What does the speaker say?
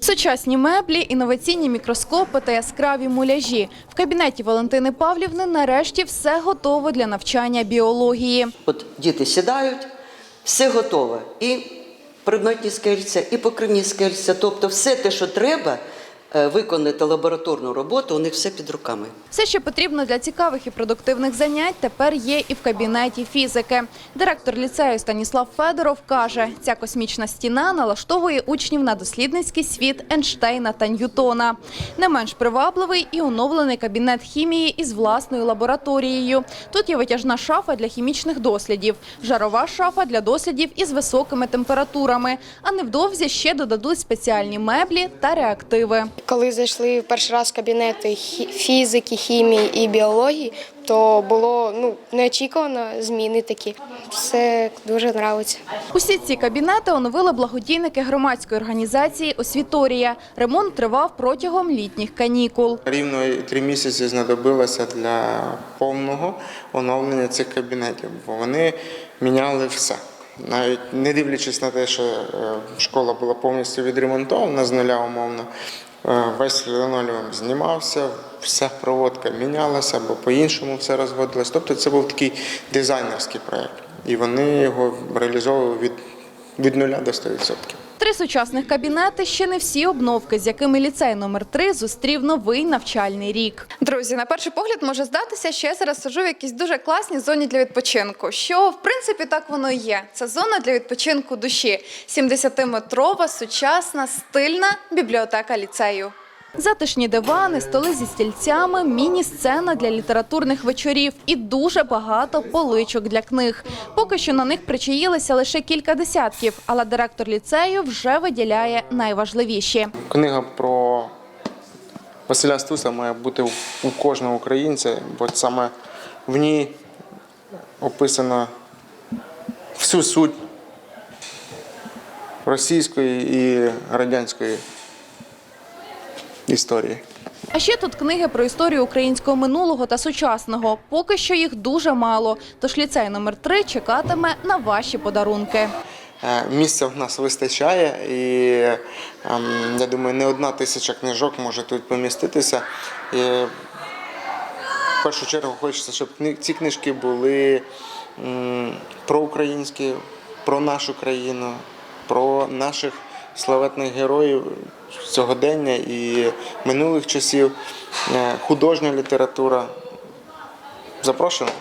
Сучасні меблі, інноваційні мікроскопи та яскраві муляжі. В кабінеті Валентини Павлівни нарешті все готово для навчання біології. От діти сідають, все готове. І предметні скельця, і покривні скельця. Тобто все те, що треба виконати лабораторну роботу, у них все під руками. Все, що потрібно для цікавих і продуктивних занять, тепер є і в кабінеті фізики. Директор ліцею Станіслав Федоров каже, ця космічна стіна налаштовує учнів на дослідницький світ Ейнштейна та Ньютона. Не менш привабливий і оновлений кабінет хімії із власною лабораторією. Тут є витяжна шафа для хімічних дослідів, жарова шафа для дослідів із високими температурами. А невдовзі ще додадуть спеціальні меблі та реактиви. Коли зайшли в перший раз в кабінети фізики, хімії і біології, то було ну неочікувано зміни такі. Все дуже подобається. Усі ці кабінети оновили благодійники громадської організації Освіторія. Ремонт тривав протягом літніх канікул. Рівно три місяці знадобилося для повного оновлення цих кабінетів, бо вони міняли все. Навіть не дивлячись на те, що е, школа була повністю відремонтована з нуля умовно, е, весь линолеум знімався, вся проводка мінялася, бо по-іншому все розводилось. Тобто це був такий дизайнерський проєкт. І вони його реалізовували від, від нуля до 100%. Три сучасних кабінети ще не всі обновки, з якими ліцей номер 3 зустрів новий навчальний рік. Друзі, на перший погляд може здатися, що я зараз сажу в якійсь дуже класній зоні для відпочинку. Що в принципі так воно і є. Це зона для відпочинку душі. 70-метрова, сучасна, стильна бібліотека ліцею. Затишні дивани, столи зі стільцями, міні-сцена для літературних вечорів і дуже багато поличок для книг. Поки що на них причаїлися лише кілька десятків, але директор ліцею вже виділяє найважливіші. Книга про Василя Стуса має бути у- кожного українця, бо саме в ній описано всю суть російської і радянської історії. А ще тут книги про історію українського минулого та сучасного. Поки що їх дуже мало. Тож ліцей номер 3 чекатиме на ваші подарунки. Е, Місця в нас вистачає, і ем, я думаю, не одна тисяча книжок може тут поміститися. І в першу чергу хочеться, щоб ці книжки були проукраїнські, про нашу країну, про наших славетних героїв сьогодення і минулих часів, Е, художня література. Запрошуємо.